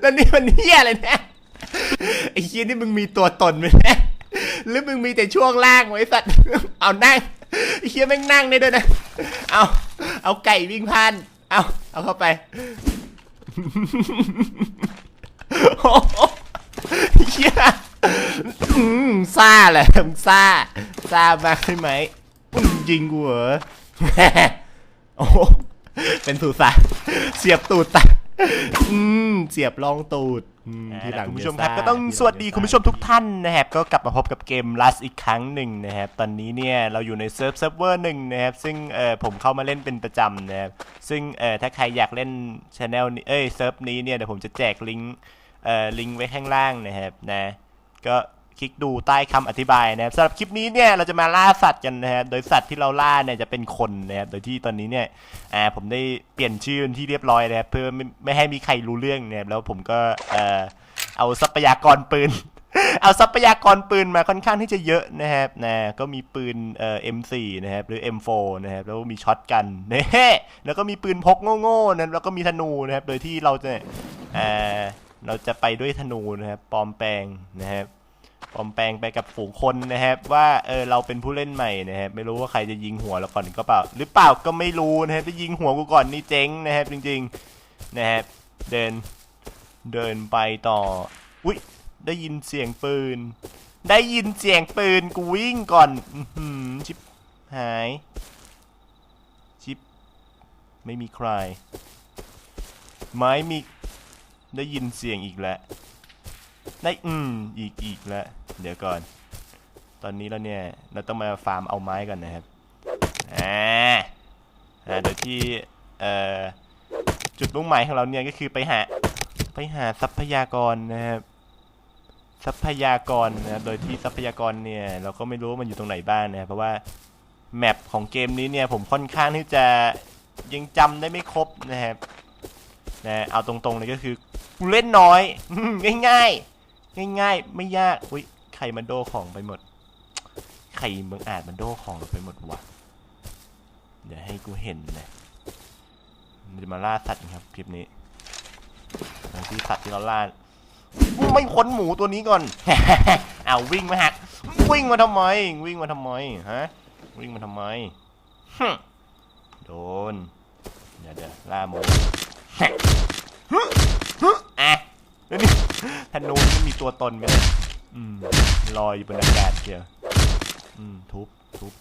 แล้วนี่มันเฮี้ยอะไรเนี่ยไอ้เฮียนี่มึงมีตัวตนไหมเนี่ยหรือมึงมีแต่ช่วงล่างไว้สัตว์ เอานั่งไอ้เฮียแม่งนั่งได้ด้วยนะ เอาเอาไก่วิ่งผ่านเอาเอาเข้าไปโอ้โหเฮียอืมซ่าแหละมึงซ่าซ่ามากใช่ไหมอืมยิงกูเหรอโอ้โหเป็นสูตรสาเสียบตูดตา อืมเสียบรองตูดอืมที่หลังคุณเดี๋ผู้ยชมครับซ่าก็ต้องที่หลัสวัสดีคุณผู้ชมทุกท่านนะครับ ก็กลับมาพบกับเกม Last อีกครั้งหนึ่งนะครับ ตอนนี้เนี่ยเราอยู่ในเซิร์ฟเซิร์ฟเวอร์หนึ่งนะครับ ซึ่งเออผมเข้ามาเล่นเป็นประจำนะครับ ซึ่งเออถ้าใครอยากเล่นช anel นี้เอ้ยเซิร์ฟนี้เนี่ยเดี๋ยวผมจะแจกลิงก์เอ่อลิงก์ไว้ข้างล่างนะครับนะ ก็ คลิกดูใต้คำอธิบายนะครับสำหรับคลิปนี้เนี่ยเราจะมาล่าสัตว์กันนะครับโดยสัตว์ที่เราล่าเนี่ยจะเป็นคนนะครับโดยที่ตอนนี้เนี่ยอ่าผมได้เปลี่ยนชื่อที่เรียบร้อยนะครับเพื่อไม่ไม่ให้มีใครรู้เรื่องนะครับแล้วผมก็เอ่อเอาทรัพยากรปืน เอาทรัพยากรปืนมาค่อนข้างที่จะเยอะนะครับนะก็มีปืนเอ่อ M4 นะครับหรือ M4 นะครับแล้วก็มีช็อตกันเน่แล้วก็มีปืนพกโง่ๆนะแล้วก็มีธนูนะครับโดยที่เราจะเอ่อเราจะไปด้วยธนูนะครับปลอมแปลงนะครับ ปลอมแปลงไปกับฝูงคนนะครับ ว่าเออเราเป็นผู้เล่นใหม่นะครับไม่รู้ว่าใครจะยิงหัวเราก่อนก็เปล่า หรือเปล่าก็ไม่รู้นะครับถ้ายิงหัวกูก่อนนี่เจ๊งนะครับจริงๆนะครับเดินเดินไปต่ออุ้ยได้ยินเสียงปืน ได้ยินเสียงปืนกูวิ่งก่อนอืชิบหายชิบไม่มีใคร ไม้มีได้ยินเสียงอีกแล้ว ได้อืมอีกอีกแล้วเดี๋ยวก่อน ตอนนี้แล้วเนี่ยเราต้องมาฟาร์มเอาไม้ก่อนนะครับอ่าโดยที่เอ่อจุดมุ่งหมายของเราเนี่ยก็คือไปหาไปหาทรัพยากรนะครับทรัพยากรนะครับโดยที่ทรัพยากรเนี่ย เราก็ไม่รู้ว่ามันอยู่ตรงไหนบ้างนะครับเพราะว่าแมปของเกมนี้เนี่ย ผมค่อนข้างที่จะยังจำได้ไม่ครบนะครับนะเอาตรงๆเลยก็คือเล่นน้อยง่ายๆ ง่าย ๆ ไม่ยาก อุ้ยใครมันโดของไปหมดใครมึงอาจมันโดของเราไปหมดวะเดี๋ยวให้กูเห็นนะมันจะมาล่าสัตว์นะครับคลิปนี้ที่สัตว์ที่เราล่าไม่พ้นหมูตัวนี้ก่อน เอาวิ่งมาหัก วิ่งมาทำไม วิ่งมาทำไมฮะ วิ่งมาทำไม โดน เดี๋ยวเดี๋ยวล่าหมู แล้วนี่ธนูนี่มันมีตัวตนไหมเนี่ยอืมลอยอยู่บนอากาศเชียวอืมทุบทุบ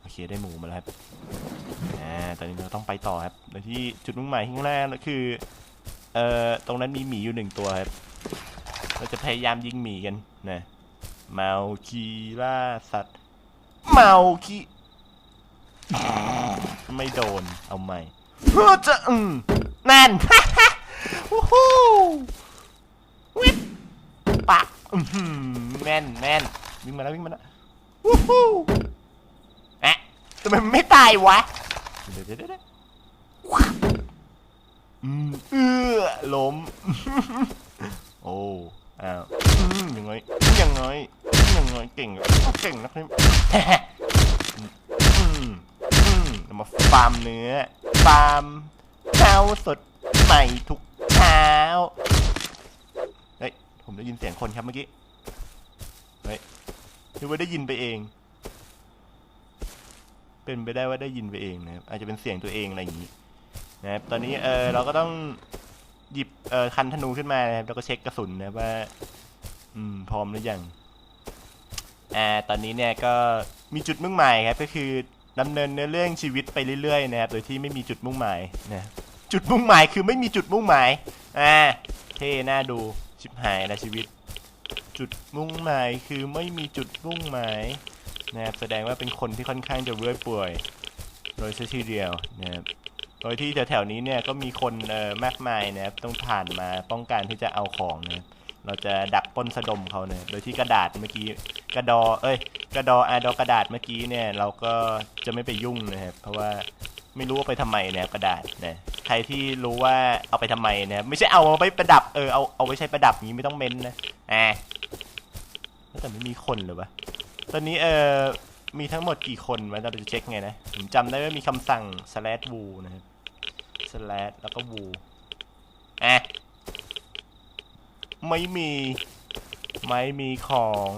โอเคได้หมูมาแล้วครับอ่าตอนนี้เราต้องไปต่อครับโดยที่จุดมุ่งหมายข้างแรกก็คือเอ่อตรงนั้นมีหมีอยู่หนึ่งตัวครับเราจะพยายามยิงหมีกันนะเมาคีล่าสัตว์เมาคีไม่โดนเอาใหม่เพื่อจะอืมนั่นฮู้ ปักอื้อหือแม่นแม่นวิ่งมาแล้ววิ่งมาแล้ววู้ฮู้แอะทำไมมันไม่ตายวะเดี๋ยวเดี๋ยวเดี๋ยวอืมเออล้ม โอ้อ้าวอืมยังไงยังไงยังไงเก่งอะเก่งนะครับ อืมอืมเรามาฟาร์มเนื้อฟาร์มข้าวสดใหม่ทุกเช้า ผมได้ยินเสียงคนครับเมื่อกี้ เฮ้ยหรือว่าได้ยินไปเอง เป็นไปได้ว่าได้ยินไปเองนะครับ อาจจะเป็นเสียงตัวเองอะไรอย่างนี้ นะครับ ตอนนี้เออเราก็ต้องหยิบเออคันธนูขึ้นมานะครับแล้วก็เช็คกระสุนนะว่า อืม พร้อมหรือยัง อ่า ตอนนี้เนี่ยก็มีจุดมุ่งหมายครับ ก็คือดำเนินเนื้อเรื่องชีวิตไปเรื่อยๆนะครับ โดยที่ไม่มีจุดมุ่งหมายนะ จุดมุ่งหมายคือไม่มีจุดมุ่งหมาย อ่า เท่น่าดู ชิบหายนะชีวิต จุดมุ่งหมายคือไม่มีจุดมุ่งหมายนะครับแสดงว่าเป็นคนที่ค่อนข้างจะเรื่อยเปื่อยโดยเฉทีเดียวนะครับโดยที่แถวๆนี้เนี่ยก็มีคนเอ่อมากมายนะครับต้องผ่านมาต้องการที่จะเอาของนะเราจะดักปล้นสะดมเขาเนี่ยโดยที่กระดาษเมื่อกี้กระดอเอ้ยกระดออาดอกระดาษเมื่อกี้เนี่ยเราก็จะไม่ไปยุ่งนะครับเพราะว่า ไม่รู้ว่าไปทำไมนะกระดาษนะใครที่รู้ว่าเอาไปทำไมนะไม่ใช่เอาไปประดับเออเอาเอาไว้ใช้ประดับอย่างนี้ไม่ต้องเม้นนะอ่าแต่ไม่มีคนเลยวะตอนนี้เออมีทั้งหมดกี่คนวะเราจะเช็คไงนะผมจำได้ว่ามีคำสั่ง slash w นะครับสแลดแล้วก็วูอะไม่มี ไม่มีของ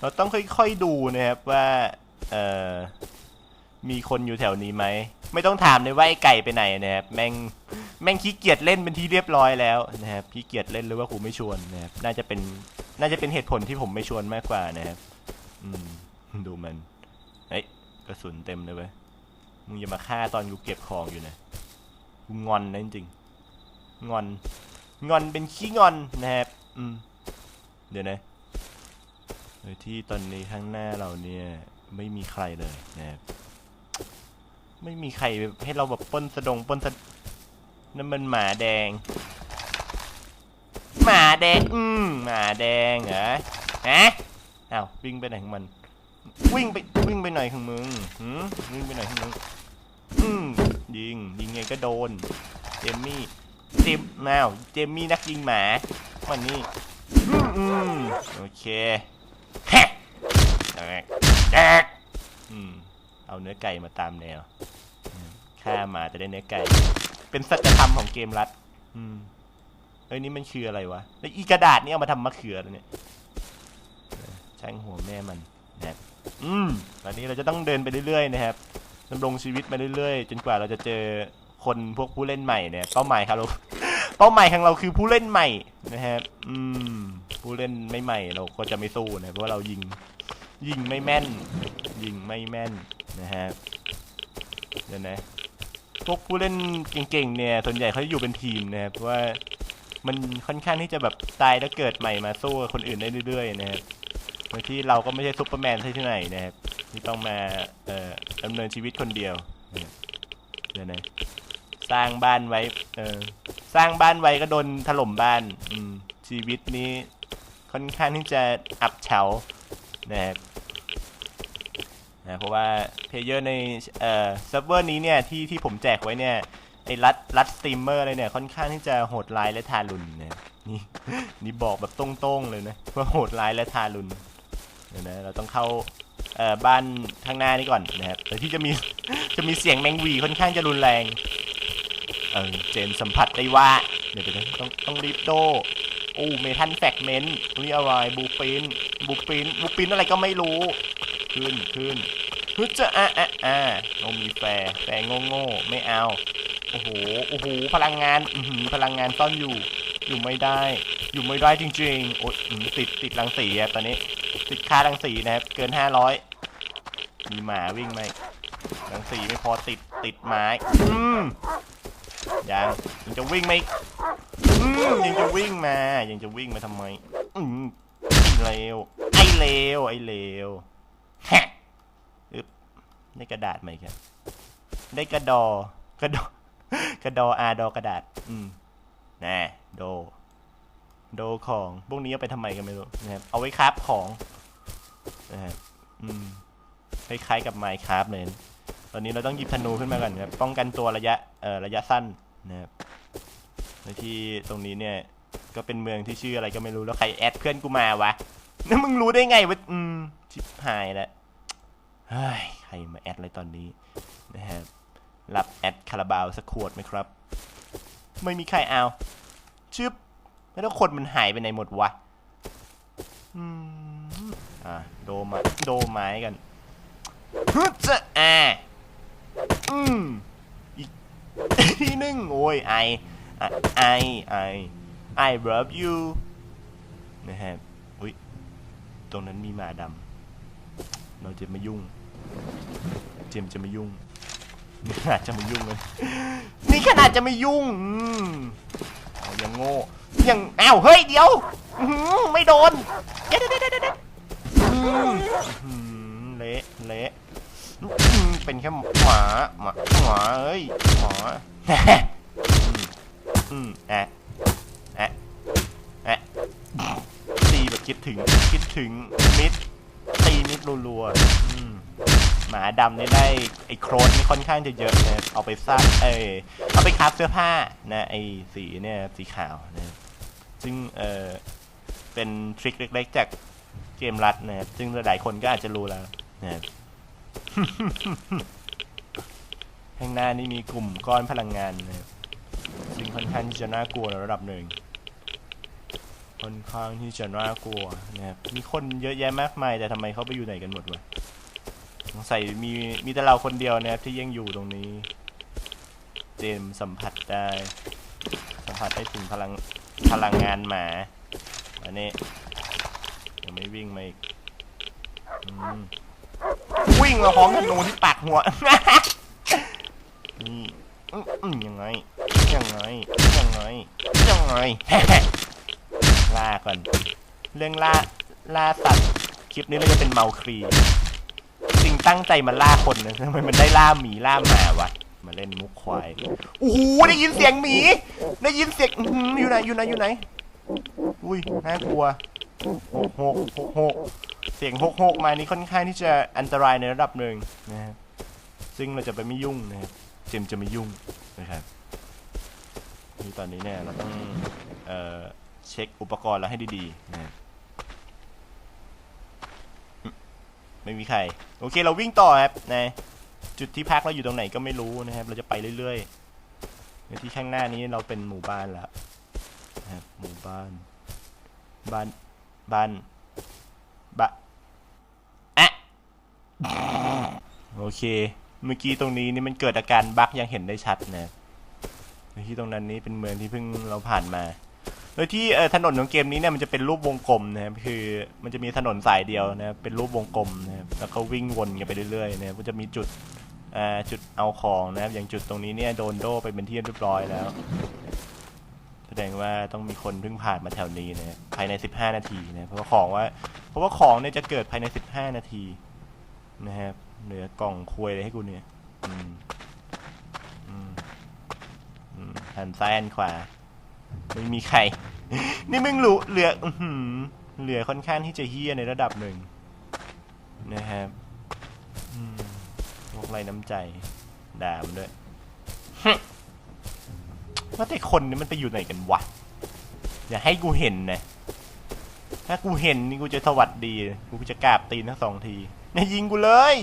เราต้องค่อยๆดูนะครับว่า เออ มีคนอยู่แถวนี้ไหม ไม่ต้องถามเลยว่าไอ้ไก่ไปไหนนะครับ แม่ง แม่งขี้เกียจเล่นเป็นที่เรียบร้อยแล้วนะครับ ขี้เกียจเล่นหรือว่ากูไม่ชวนนะครับ น่าจะเป็น น่าจะเป็นเหตุผลที่ผมไม่ชวนมากกว่านะครับ อืม ดูมัน เฮ้ย กระสุนเต็มเลยเว้ย มึงอย่ามาฆ่าตอนกูเก็บของอยู่นะกูงอนนะจริงๆงอน งอนเป็นขี้งอนนะครับ อืม เดี๋ยวนะโดยที่ตอนนี้ข้างหน้าเราเนี่ยไม่มีใครเลยนะครับ ไม่มีใครให้เราแบบป้นสะดงป้นสะนั่นมันหมาแดง หมาแดง อืมหมาแดงเหรอฮะอ้าววิ่งไปไหนของมัน วิ่งไปวิ่งไปไหนของมึงหืมวิ่งไปไหนของมึงอืมยิงยิงไงก็โดน เจมมี่เจมแมวเจมมี่นักยิงหมาวันนี้อืมอืมโอเคแฮะแตกแตกอืม เอาเนื้อไก่มาตามแนวอืมฆ่าหมาจะได้เนื้อไก่ เป็นสัจธรรมของเกมรัด อืมเฮ้ยนี่มันคืออะไรวะแล้วอีกระดาษนี่เอามาทำมะเขือเหรอเนี่ยเออช่างหัวแม่มันนะครับอืมตอนนี้เราจะต้องเดินไปเรื่อยๆนะครับดำรงชีวิตมาเรื่อยๆ จนกว่าเราจะเจอคนพวกผู้เล่นใหม่เนี่ยเป้าหมายครับเราเป้าหมายของเราคือผู้เล่นใหม่นะครับอืมผู้เล่นไม่ใหม่เราก็จะไม่สู้นะเพราะว่าเรายิง ยิงไม่แม่น ยิงไม่แม่นนะฮะเดี๋ยวนะพวกผู้เล่นเก่งๆเนี่ยส่วนใหญ่เขาจะอยู่เป็นทีมนะครับเพราะว่ามันค่อนข้างที่จะแบบตายแล้วเกิดใหม่มาสู้คนอื่นได้เรื่อยๆนะครับโดยที่เราก็ไม่ใช่ซุปเปอร์แมนใช่ที่ไหนนะครับที่ต้องมาเอ่อดำเนินชีวิตคนเดียวเนี่ยเดี๋ยวนะสร้างบ้านไว้เออสร้างบ้านไว้ก็โดนถล่มบ้านอืมชีวิตนี้ค่อนข้างที่จะอับเฉา นะครับนะเพราะว่าเพลเยอร์ในเอ่อเซิร์ฟเวอร์นี้เนี่ยที่ที่ผมแจกไว้เนี่ยไอ้รัดรัดสตรีมเมอร์อะไรเนี่ยค่อนข้างที่จะโหดร้ายและทารุณนะนี่นี่บอกแบบตรงๆเลยนะว่าโหดร้ายและทารุณเดี๋ยวนะเราต้องเข้าเอ่อบ้านข้างหน้านี่ก่อนนะครับแต่ที่จะมีจะมีเสียงแมงวีค่อนข้างจะรุนแรงเออเจนสัมผัสได้ว่าเดี๋ยวเดี๋ยวต้องต้องรีบโด โอ้เมทันแฟกเมนต์นี่อะไรบูปินบูปินบูปินอะไรก็ไม่รู้ ขึ้นขึ้นฮึจะอะอะอะเรามีแฟร์แฟร์โง่โง่ไม่เอา โอ้โห โอ้โห พลังงาน อืพลังงานซ่อนอยู่ อยู่ไม่ได้ อยู่ไม่ได้จริงๆ โอ๊ยอื้ติด ติดรังสีอะตอนนี้ ติดค่ารังสีนะครับ เกินห้าร้อยมีหมาวิ่งไหมรังสีไม่พอติด ติดไม้ อืม ยังยังจะวิ่งไหมยังจะวิ่งมา ยังจะวิ่งมาทำไมอืมไอเลวไอ้เลวไอ้เลวแฮะอึบได้กระดาษไหมครับได้กระดอกระดอกระดออาดอกระดาษ อืมน่โด โดของพวกนี้เอาไปทำไมกันไม่รู้นะครับเอาไว้คราฟของนะครับอืมคล้ายๆกับไมค์คราฟเลย ตอนนี้เราต้องหยิบธนูขึ้นมาก่อนครับป้องกันตัวระยะเอ่อระยะสั้นนะครับในที่ตรงนี้เนี่ยก็เป็นเมืองที่ชื่ออะไรก็ไม่รู้แล้วใครแอดเพื่อนกูมาวะแล้วมึงรู้ได้ไงวะอืมชิบหายแล้วเฮ้ยใครมาแอดอะไรตอนนี้นะครับรับแอดคาราบาวสักขวดไหมครับ ไม่มีใครเอาชึบแล้วคนมันหายไปไหนหมดวะอืมอะโดมาโดไม้กันฮึจะอะ อืมอีกทีหนึ่งโอ้ยไอไอไอ I love you นะครับอุ้ยตรงนั้นมีหมาดำเราจะม่ยุ่ง เจมจะม่ยุ่งนี่ขนาดจะม่ยุ่งเลยนี่ขนาดจะไม่ยุ่งอืมเอายังโง่ยังอ้าวเฮ้ยเดี๋ยวไม่โดนเดี๋ยวเดี๋ยวเดี๋ยวเดี๋ยวอืมอื้อหือเละเละ เป็นแค่หมาหมาหมาเอ้ยหมาอืมอืมแอะแอะแอะตีแบบคิดถึงคิดถึงมิดตีมิดรัวๆหมาดำนี่ได้ไอ้โครนนี่ค่อนข้างจะเยอะนะเอาไปสร้างเออเอาไปคราฟเสื้อผ้านะไอ้สีเนี่ยสีขาวนะซึ่งเออเป็นทริคเล็กๆจากเกมรัดนะครับซึ่งหลายคนก็อาจจะรู้แล้วนะครับ ข้างหน้านี่มีกลุ่มก้อนพลังงานนะครับซึ่งค่อนข้างที่จะน่ากลัวในระดับหนึ่งค่อนข้างที่จะน่ากลัวนะครับมีคนเยอะแยะมากมายแต่ทำไมเขาไปอยู่ไหนกันหมดวะสงสัยมีมีแต่เราคนเดียวนะครับที่ยังอยู่ตรงนี้ เจมส์สัมผัสได้ สัมผัสได้ถึงพลังพลังงานหมาอันนี้ยังไม่วิ่งมาอีกอืม วิ่งมาพร้อมธนูที่ปากหัวนี่ยังไง ยังไง ยังไง ยังไงล่าก่อน เรื่องล่า ล่าสัตว์ คลิปนี้เราจะเป็นเมาครีจริงตั้งใจมาล่าคนนะทำไมมันได้ล่าหมีล่าหมาวะ มาเล่นมุกควายโอ้โหได้ยินเสียงหมี ได้ยินเสียงอยู่ไหน อยู่ไหน อยู่ไหน อุ้ย น่ากลัวหกหกหก สียงหกหกมานี่ค่อนข้างที่จะอันตรายในระดับหนึ่งนะครับซึ่งเราจะไปไม่ยุ่งนะครับเจมจะไม่ยุ่งนะครับที่ตอนนี้เนี่ยเราต้องเอ่อเช็คอุปกรณ์เราให้ดีๆนะไม่มีใคร โอเคเราวิ่งต่อครับนะจุดที่พักเราอยู่ตรงไหนก็ไม่รู้นะครับ เราจะไปเรื่อยๆในที่ข้างหน้านี้เราเป็นหมู่บ้านแล้วนะครับหมู่บ้านบ้านบ้านบะ โอเค เมื่อกี้ตรงนี้นี่มันเกิดอาการบั๊กยังเห็นได้ชัดนะโดยที่ตรงนั้นนี้เป็นเมืองที่เพิ่งเราผ่านมา โดยที่ถนนของเกมนี้เนี่ยมันจะเป็นรูปวงกลมนะครับคือมันจะมีถนนสายเดียวนะครับเป็นรูปวงกลมนะครับแล้วก็วิ่งวนกันไปเรื่อยๆนะครับก็จะมีจุดจุดเอาของนะครับอย่างจุดตรงนี้เนี่ยโดนโดไปเป็นที่เรียบร้อยแล้ว แสดงว่าต้องมีคนเพิ่งผ่านมาแถวนี้นะครับภายใน 15 นาทีนะเพราะว่าของว่าเพราะว่าของเนี่ยจะเกิดภายใน 15 นาที นะครับเหลือกล่องคุยอะไรให้กูเนี่ยอืมอืมอืมหันซ้ายหันขวาไม่มีใคร นี่มึงรู้เหลืออื้อหือเหลือค่อนข้างที่จะเฮี้ยในระดับหนึ่งนะครับอืมพวกไรน้ำใจด่ามันด้วย ว่าแต่คนนี้มันไปอยู่ไหนกันวะ อย่าให้กูเห็นนะ ถ้ากูเห็นนี่กูจะสวัสดี กูจะกราบตีนทั้งสองที อย่ายยิงกูเลย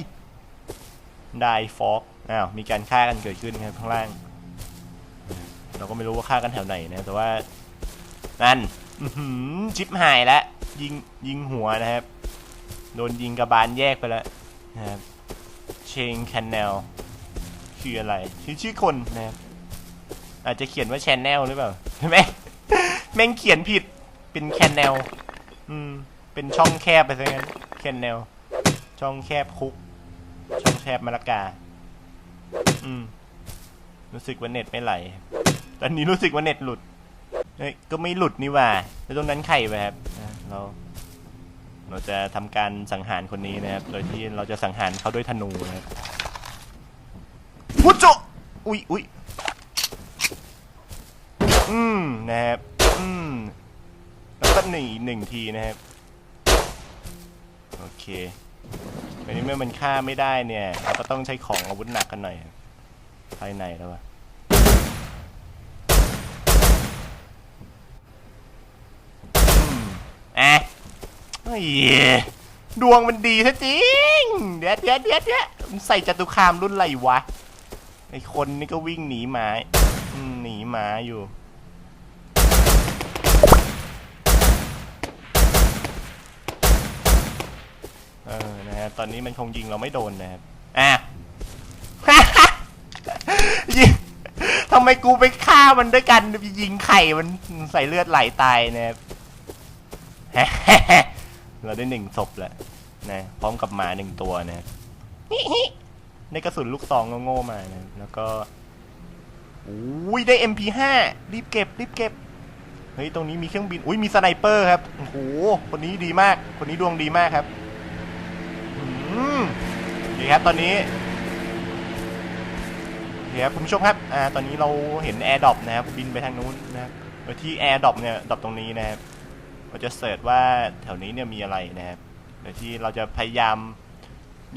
ได้ฟอกอ้าวมีการฆ่ากันเกิดขึ้นครับข้างล่าง เราก็ไม่รู้ว่าฆ่ากันแถวไหนนะ แต่ว่านั่นชิปหายแล้วยิงยิงหัวนะครับ โดนยิงกระบาลแยกไปแล้วนะครับเชงแคนเนลคืออะไรคือชื่อคนนะครับอาจจะเขียนว่าแชนแนลหรือเปล่าแม่งแม่งเขียนผิดเป็นแคนแนลอืมเป็นช่องแคบไปซะงั้นแคนแนล ช่องแคบคุก ช่องแคบมะละกา อืม รู้สึกว่าเน็ตไม่ไหล ตอนนี้รู้สึกว่าเน็ตหลุด เฮ้ย ก็ไม่หลุดนี่ว่า แล้วตรงนั้นใครไปครับ เรา เราจะทำการสังหารคนนี้นะครับ โดยที่เราจะสังหารเขาด้วยธนูนะครับพุจโจอุ้ยอุ้ยอืม นะครับ อืม แล้วก็หนีหนึ่งทีนะครับ โอเค ทีนี้เมื่อมันฆ่าไม่ได้เนี่ยเราก็ต้องใช้ของอาวุธหนักกันหน่อย ภายในแล้ววะอะเฮ้ยดวงมันดีซะจริง เดี๋ยวเดี๋ยวเดี๋ยวเดี๋ยวมันใส่จตุคามรุ่นอะไรวะ ไอคนนี่ก็วิ่งหนีหมาหนีหมาอยู่ เออ นะฮะตอนนี้มันคงยิงเราไม่โดนนะครับ อะยิงทำไมกูไปฆ่ามันด้วยกันยิงไข่มันใส่เลือดไหลตายนะครับ เราได้หนึ่งศพแล้วนะ พร้อมกับหมาหนึ่งตัวนะครับได้กระสุนลูกซองโง่ๆมานะแล้วก็อุ้ยได้ MP5 รีบเก็บ รีบเก็บ เฮ้ย ตรงนี้มีเครื่องบิน อุ้ยมีสไนเปอร์ครับ โอ้โห คนนี้ดีมาก คนนี้ดวงดีมากครับ อืมดีครับตอนนี้เคครับคุณผู้ชมครับ อ่า ตอนนี้เราเห็นแอร์ดรอปนะครับ บินไปทางนู้นนะครับโดยที่แอร์ดรอปเนี่ยดรอปตรงนี้นะครับ เราจะเสิร์ชว่าแถวนี้เนี่ยมีอะไรนะครับ โดยที่เราจะพยายาม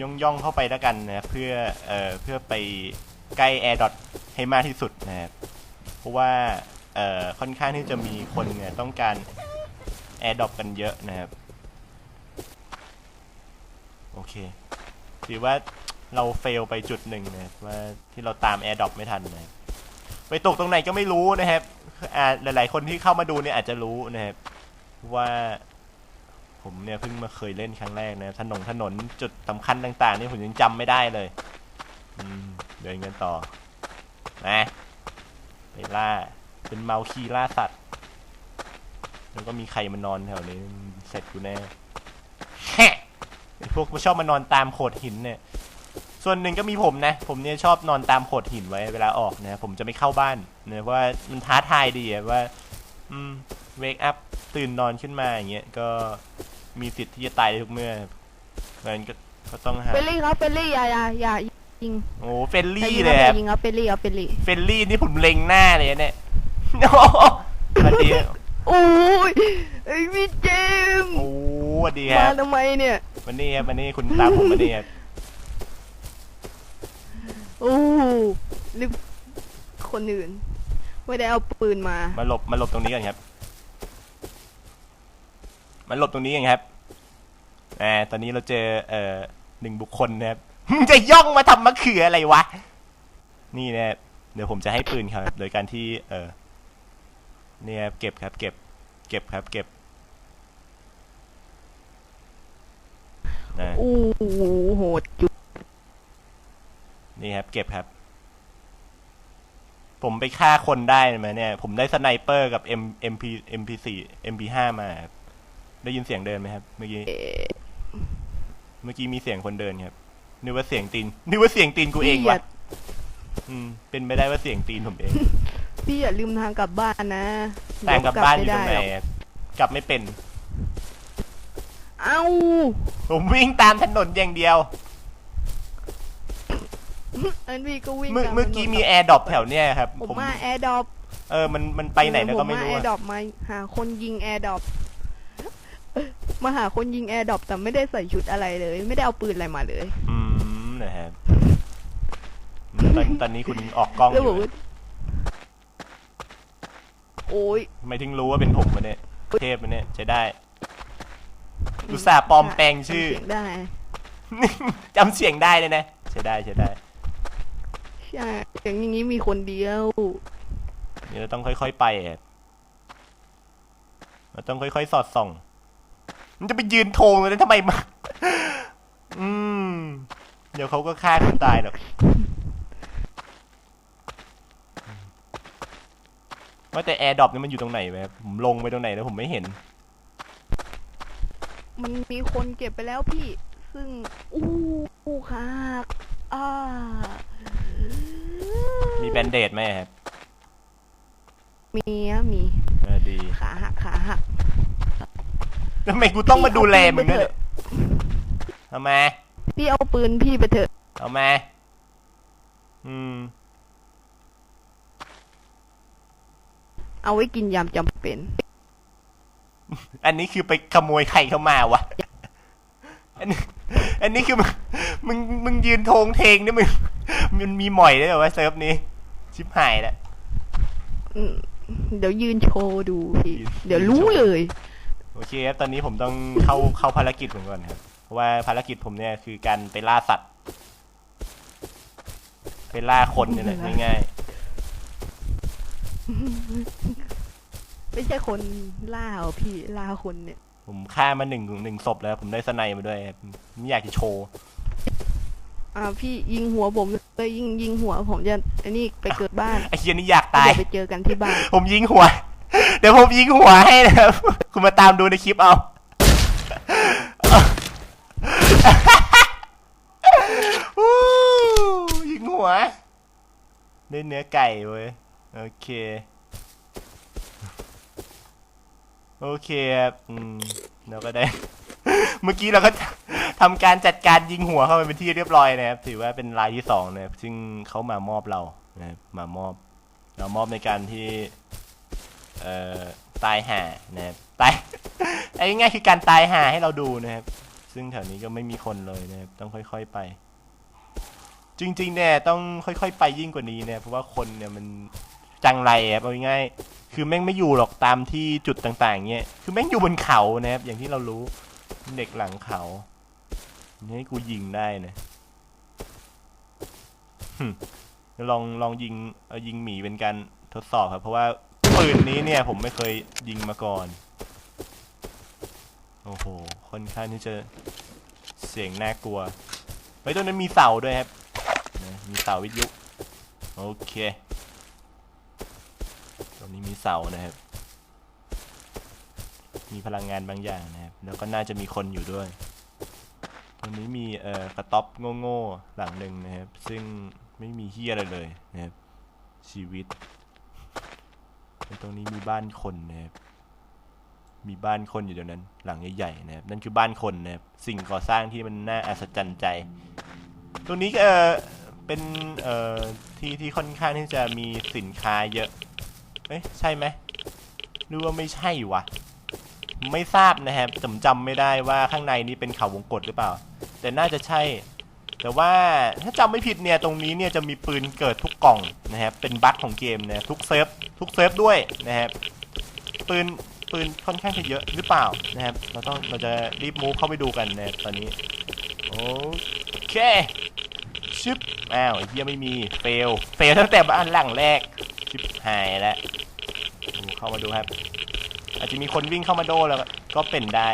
ย่องย่องๆเข้าไปแล้วกันนะครับเพื่อ เอ่อ เพื่อไปใกล้แอร์ดรอปให้มากที่สุดนะครับ เพราะว่า เอ่อ ค่อนข้างที่จะมีคนเนี่ยต้องการแอร์ดรอปกันเยอะนะครับ โอเค ถือว่าเราเฟลไปจุดหนึ่งนะว่าที่เราตามแอร์ดรอปไม่ทันนะไปตกตรงไหนก็ไม่รู้นะครับอ่าหลาย ๆ คนที่เข้ามาดูเนี่ยอาจจะรู้นะครับว่าผมเนี่ยเพิ่งมาเคยเล่นครั้งแรกนะถนนถนนจุดสำคัญต่างๆนี่ผมยังจำไม่ได้เลยเดินกันต่อนะไปล่าเป็นเมาคีล่าสัตว์ แล้วก็มีใครมานอนแถวนี้เสร็จกูแน่แฮะไอ้ พวกชอบมานอนตามโขดหินเนี่ย ส่วนหนึ่งก็มีผมนะ ผมเนี่ยชอบนอนตามโขดหินไว้เวลาออกนะผมจะไม่เข้าบ้านนะเพราะว่ามันท้าทายดีอะว่า อืมเวกอัพตื่นนอนขึ้นมาอย่างเงี้ยก็มีสิทธิ์ที่จะตายได้ทุกเมื่อเพราะฉะนั้นก็ก็ต้องหาเฟลลี่ครับเฟลลี่อย่าอย่าอย่ายิงโอ้เฟลอย่าลี่ยิงเลยคครัรับบอย่ายิงครับเฟลลี่ครับเฟลลี่เฟลลี่นี่ผมเล็งหน้าเลยเนี่ยโอ้โหสวัสดี โอ้ยไอพี่เจมส์โอ้สวัสดีคมารับทำไมเนี่ย วันนี้ครับวันนี้คุณตามผมมาเนี่ยครับโอ้นึกคนอื่น ไม่ได้เอาปืนมามาหลบมาหลบตรงนี้กันครับมาหลบตรงนี้กันครับอ่าตอนนี้เราเจอเอ่อหนึ่งบุคคลนะครับมึงจะย่องมาทำมะเขืออะไรวะ นี่นะครับเดี๋ยวผมจะให้ปืนครับโดยการที่เออเนี่ยครับเก็บครับเก็บเก็บครับเก็บนะโอ้โหโหดจุดนี่ครับเก็บครับ ผมไปฆ่าคนได้มาเนี่ย ผมได้สไนเปอร์กับ M MP MP4 MP5 มาครับได้ยินเสียงเดินไหมครับ เมื่อกี้เอ่อเมื่อกี้มีเสียงคนเดินครับนึกว่าเสียงตีนนึกว่าเสียงตีนกูเองพี่อย่าวะอืม เป็นไม่ได้ว่าเสียงตีนผมเอง พี่อย่าลืมทางกลับบ้านนะทางกลับบ้านอยู่เดี๋ตวรงไหนม่ด้ครับกลับไม่เป็น เอ้าผมวิ่งตามถนนอย่างเดียว อันพี่ก็วิ่งเมื่อตาเมื่อกี้มีถนนแอร์ดรอปแถวเนี้ยครับ ผมมาแอร์ดรอปเออมันมันไปไหนแล้วก็ไม่รู้ผาแออะร์ดรอปมาหาคนยิงแอร์ดรอปมาหาคนยิงแอร์ดรอปแต่ไม่ได้ใส่ชุดอะไรเลย ไม่ได้เอาปืนอะไรมาเลยอืมนะครับตอนตอนนี้คุณออกกล้องอแล้วบยู่อกว่า โอ้ยไม่ถึงรู้ว่าเป็นผมมาเนี่ยเทพมาเนี่ยใช้ได้อุตส่าห์ปลอมแปลงชื่อ จำเสียงได้ จำเสียงได้เลยนะใช้ได้ใช้ได้ใช่เสียงอย่างนี้มีคนเดียวนี่เราต้องค่อย ๆ ไปครับเราต้องค่อยๆ สอดส่อง มันจะไปยืนโทงเลยนะทำไมมา อืม เดี๋ยวเขาก็ฆ่าคุณตายหรอก ว่าแต่แอร์ดรอปนี่มันอยู่ตรงไหนไหมครับผมลงไปตรงไหนแล้วผมไม่เห็น มันมีคนเก็บไปแล้วพี่ ซึ่ง อู้หูคักอ่ามีแบนเดดไหมครับ มีอะมีเออดีขาหักขาหักทำไมกูต้องมาดูแลมึงด้วยเนี่ยทำไม พี่เอาปืนพี่ไปเถอะ เอามาอืม เอาไว้กินยามจำเป็น อันนี้คือไปขโมยไข่เข้ามาวะอันนี้อันนี้คือมึงมึงมึงยืนโทงเทงนี่มึงมันมีหมอยได้วยเหรอวะเซิร์ฟนี้ ชิบหายแล้วอืมเดี๋ยวยืนโชว์ดูพี่ยืนเดี๋ยวรู้เลย โอเคครับตอนนี้ผมต้องเข้าเข้าภารกิจผมก่อนครับเพราะว่าภารกิจผมเนี่ยคือการไปล่าสัตว์ไปล่าคนเนี่ยแหละง่าย ไม่ใช่คนล่าเหรอพี่ล่าคนเนี่ยๆผมฆ่ามาหนึ่งหนึ่งศพแล้วผมได้สไนมาด้วยครับไม่อยากจะโชว์อ่าพี่ยิงหัวผมเลยยิงยิงหัวผมจะไอ้นี่ไปเกิดบ้านไอ้เฮียนี่อยากตาย เดี๋ยวไปเจอกันที่บ้าน ผมยิงหัว เดี๋ยวผมยิงหัวให้นะครับ คุณมาตามดูในคลิปเอาวู้ยิงหัวได้เนื้อไก่เว้ย โอเค โอเคครับอืมเราก็ได้ เมื่อกี้เราก็ทำการจัดการยิงหัวเข้าไปเป็นที่เรียบร้อยนะครับ ถือว่าเป็นรายที่สองนะครับซึ่งเขามามอบเรานะครับมามอบ เรามอบในการที่ เอ่อตายห่านะครับตายไอ้ง่ายคือการตายห่าให้เราดูนะครับ ซึ่งแถวนี้ก็ไม่มีคนเลยนะครับต้องค่อยๆไป จริงๆเนี่ยต้องค่อยๆ ไปยิ่งกว่านี้เนี่ยเพราะว่าคนเนี่ยมัน จังไรครับเอาง่ายๆคือแม่งไม่อยู่หรอกตามที่จุดต่างๆเงี้ยคือแม่งอยู่บนเขานะครับอย่างที่เรารู้เด็กหลังเขานี่ให้กูยิงได้นะลองลองยิงเอายิงหมีเป็นการทดสอบครับ เพราะว่าปืนนี้เนี่ย ผมไม่เคยยิงมาก่อน โอ้โหค่อนข้างที่จะเสียงน่ากลัวเฮ้ยตรงนั้นมีเสาด้วยครับ มีเสาวิทยุ โอเค ตรงนี้มีเสานะครับ มีพลังงานบางอย่างนะครับ แล้วก็น่าจะมีคนอยู่ด้วย ตรงนี้มีเอ่อกระต๊อบโง่ๆหลังหนึ่งนะครับ ซึ่งไม่มีเฮียอะไรเลยนะครับ ชีวิตแล้วตรงนี้มีบ้านคนนะครับมีบ้านคนอยู่ตรงนั้น หลังใหญ่ๆนะครับนั่นคือบ้านคนนะครับสิ่งก่อสร้างที่มันน่าอัศจรรย์ใจ ตรงนี้ก็เอ่อเป็นเอ่อที่ที่ค่อนข้างที่จะมีสินค้าเยอะ เอ้ยใช่ไหมหรือว่าไม่ใช่วะ ไม่ทราบนะครับจำจำไม่ได้ว่าข้างในนี้เป็นเขาวงกตหรือเปล่า แต่น่าจะใช่ แต่ว่าถ้าจำไม่ผิดเนี่ยตรงนี้เนี่ยจะมีปืนเกิดทุกกล่องนะครับเป็นบั๊กของเกมนะทุกเซิร์ฟทุกเซิร์ฟด้วยนะครับปืนปืนค่อนข้างจะเยอะหรือเปล่านะครับ เราต้องเราจะรีบมูฟเข้าไปดูกันนะตอนนี้ โอเค ชึบ อ้าวเหี้ยไม่มี เฟล เฟลตั้งแต่บ้านหลังแรก ชิบหายแล้วเข้ามาดูครับ อาจจะมีคนวิ่งเข้ามาโดแล้วก็เป็นได้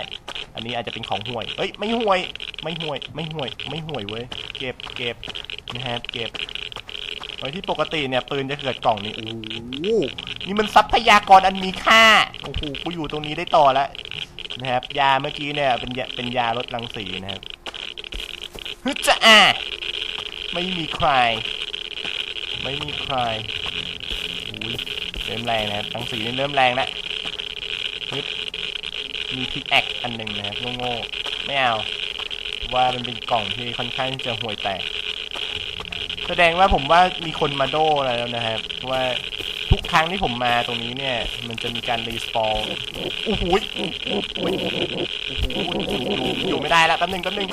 อันนี้อาจจะเป็นของห่วยเอ้ยไม่ห่วย ไม่ห่วย ไม่ห่วย ไม่ห่วยเว้ยเก็บเก็บนะฮะเก็บโดยที่ปกติเนี่ยปืนจะเกิดกล่องนี้โอ้นี่มันทรัพยากรอันมีค่าโอ้โหกูอยู่ตรงนี้ได้ต่อแล้วนะครับยาเมื่อกี้เนี่ยเป็นยาเป็นยาลดรังสีนะครับฮึจะอะไม่มีใคร ไม่มีใคร เริ่มแรงนะครับรังสีนี่เริ่มแรงแล้วมีพิกแอคอันหนึ่งนะครับโง่ๆไม่เอาว่ามันเป็นกล่องที่ค่อนข้างจะห่วยแตก แสดงว่าผมว่ามีคนมาโดแล้วนะครับเพราะว่าทุกครั้งที่ผมมาตรงนี้เนี่ย มันจะมีการรีสปอนโอ้โหยโอ้โหยโอ้โหอยู่อยู่อยู่ไม่ได้แล้วแป๊บนึงแป๊บนึง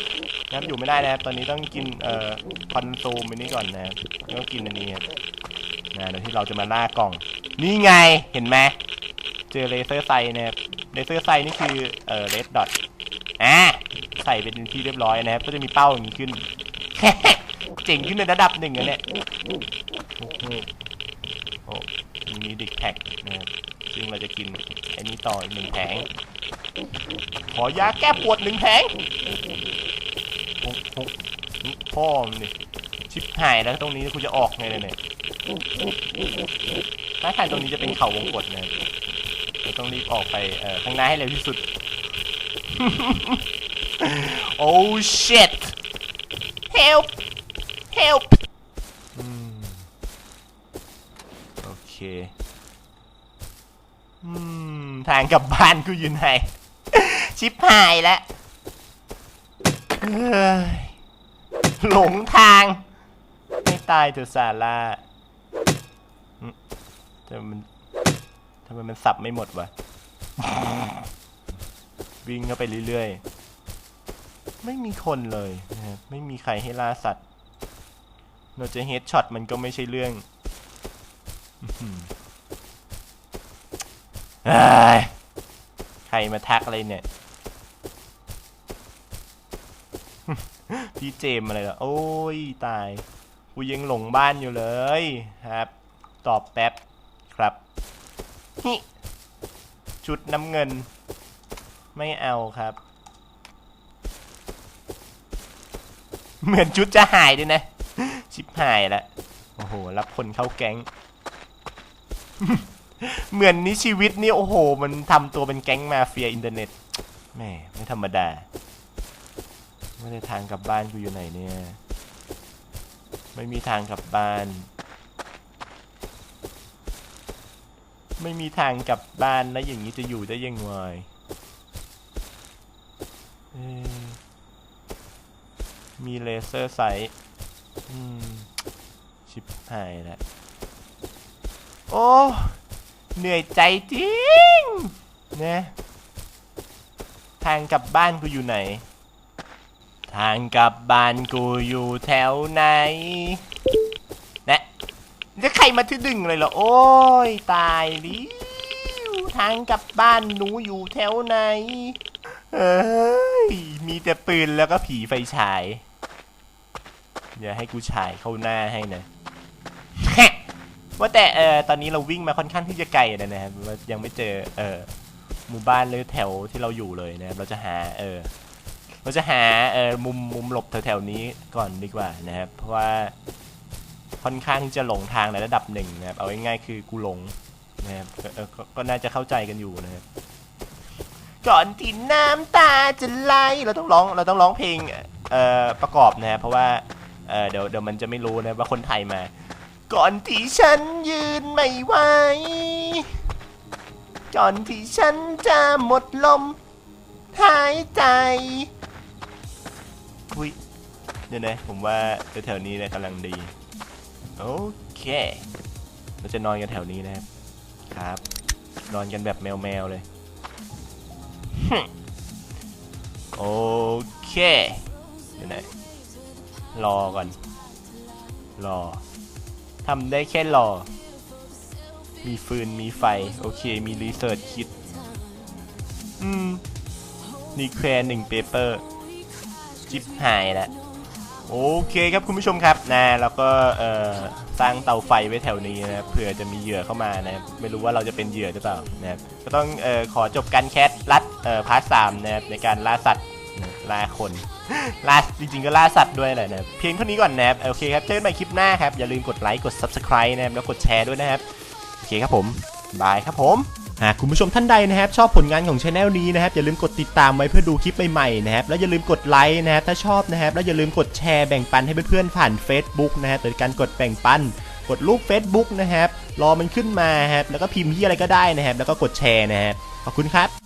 นะครับอยู่ไม่ได้นะครับ ตอนนี้ต้องกินเอ่อคอนโซมอันนี้ก่อนนะครับแล้วกินอันนี้ครับ นะเดี๋ยวที่เราจะมาล่ากล่อง นี่ไงเห็นไหมเจอเลเซอร์ไซนะครับเลเซอร์ไซนี่คือเอ่อเลดดอทอะใส่เป็นที่เรียบร้อยนะครับก็จะมีเป้าอย่างนี้ขึ้นเจ๋งขึ้นในระดับหนึ่งอะเนี่ยโอ้โหโอ้มีดิกแท็กนะครับซึ่งเราจะกินอ้นี้ต่ออีกหนึ่งแผงขอยาแก้ปวดหนึ่งแผงโอ้โหพ่อมนดิ ชิบหายแล้วตรงนี้คุณจะออกไงเนี่ยเนี่ยถ้าทางตรงนี้จะเป็นเขาวงกตนะเราต้องรีบออกไปเอ่อข้างหน้าให้เร็วที่สุด โอ้ shit help help โอเคอืมทางกลับบ้านกูอยู่ไหน ชิบหายแล้วเฮ้ยหลงทาง ไม่ตายเถอะซาร่าอืมมันทำไมมันสับไม่หมดวะ วิ่งเข้าไปเรื่อยๆ ไม่มีคนเลยนะครับไม่มีใครให้ล่าสัตว์เราจะเฮดช็อตมันก็ไม่ใช่เรื่องใครมาทักอะไรเนี่ย พี่เจมอะไรล่ะ โอ้ย ตาย กูยังหลงบ้านอยู่เลยครับ ตอบแป๊บครับฮิชุดน้ำเงิน ไม่เอาครับ เหมือนชุดจะหายด้วยนะ ชิบหายละโอ้โห รับคนเข้าแก๊ง เหมือนนี้ชีวิตนี่โอ้โห มันทำตัวเป็นแก๊งมาเฟียอินเทอร์เน็ตแม่ไม่ธรรมดา ไม่ได้ทางกลับบ้านกูอยู่ไหนเนี่ย ไม่มีทางกลับบ้าน ไม่มีทางกลับบ้านแล้วอย่างนี้จะอยู่ได้ยังไงมีเลเซอร์ไซต์ชิบหายแล้วโอ้ เหนื่อยใจจริงนะทางกลับบ้านกูอยู่ไหน ทางกลับบ้านกูอยู่แถวไหนนะจะใครมาที่ดึงเลยเหรอ โอ้ย ตายดิวทางกลับบ้านหนูอยู่แถวไหน เอ้ย มีแต่ปืนแล้วก็ผีไฟฉายอย่าให้กูฉายเข้าหน้าให้นะว่าแต่เออตอนนี้เราวิ่งมาค่อนข้างที่จะไกลเลยนะครับว่ายังไม่เจอเออหมู่บ้านหรือแถวที่เราอยู่เลยนะครับเราจะหาเออ เราจะหาเออมุมมุมหลบแถวๆนี้ก่อนดีกว่านะครับ เพราะว่าค่อนข้างจะหลงทางในระดับหนึ่งนะครับ เอาง่ายๆคือกูหลงนะครับก็ก็น่าจะเข้าใจกันอยู่นะครับก่อนที่น้ำตาจะไหลเราต้องร้องเราต้องร้องเพลงเอ่อประกอบนะครับเพราะว่าเอ่อเดี๋ยวเดี๋ยวมันจะไม่รู้นะว่าคนไทยมา ก่อนที่ฉันยืนไม่ไหวก่อนที่ฉันจะหมดลมหายใจ เดี๋ยนะ ผมว่าแถวๆนี้นี่ยกำลังดี โอเค เราจะนอนกันแถวนี้นะครับ ครับ นอนกันแบบแมวๆเลย โอเคเดี๋ยวนะรอก่อน รอทำได้แค่รอ มีฟืน มีไฟ โอเค มีรีเสิร์ชคิด อืม นี่แควร์หนึ่งเปเปอร์ จิบหายแล้ว โอเคครับคุณผู้ชมครับนะแล้วก็เอ่อสร้างเตาไฟไว้แถวนี้นะเผื่อจะมีเหยื่อเข้ามานะไม่รู้ว่าเราจะเป็นเหยื่อหรือเปล่านะครับก็ต้องเอ่อขอจบการแคสรัดเอ่อพาร์ทสามนะครับในการล่าสัตว์นะล่าคนล่าจริงๆก็ล่าสัตว์ด้วยแหละนะเพียงเท่านี้ก่อนนะครับโอเคครับเจอกันใหม่คลิปหน้าครับอย่าลืมกดไลค์กด subscribe นะครับแล้วกดแชร์ด้วยนะครับโอเคครับผมบายครับผม หากคุณผู้ชมท่านใดนะครับชอบผลงานของช anel นี้นะครับอย่าลืมกดติดตามไว้เพื่อดูคลิปใหม่ๆนะครับแล้วอย่าลืมกดไลค์นะครับถ้าชอบนะครับแล้วอย่าลืมกดแชร์แบ่งปันให้เพื่อนๆผ่าน Facebook นะครับโดยการกดแบ่งปัน กดรูป Facebook นะครับรอมันขึ้นมาครับแล้วก็พิมพ์ที่อะไรก็ได้นะครับแล้วก็กดแชร์นะครับขอบคุณครับ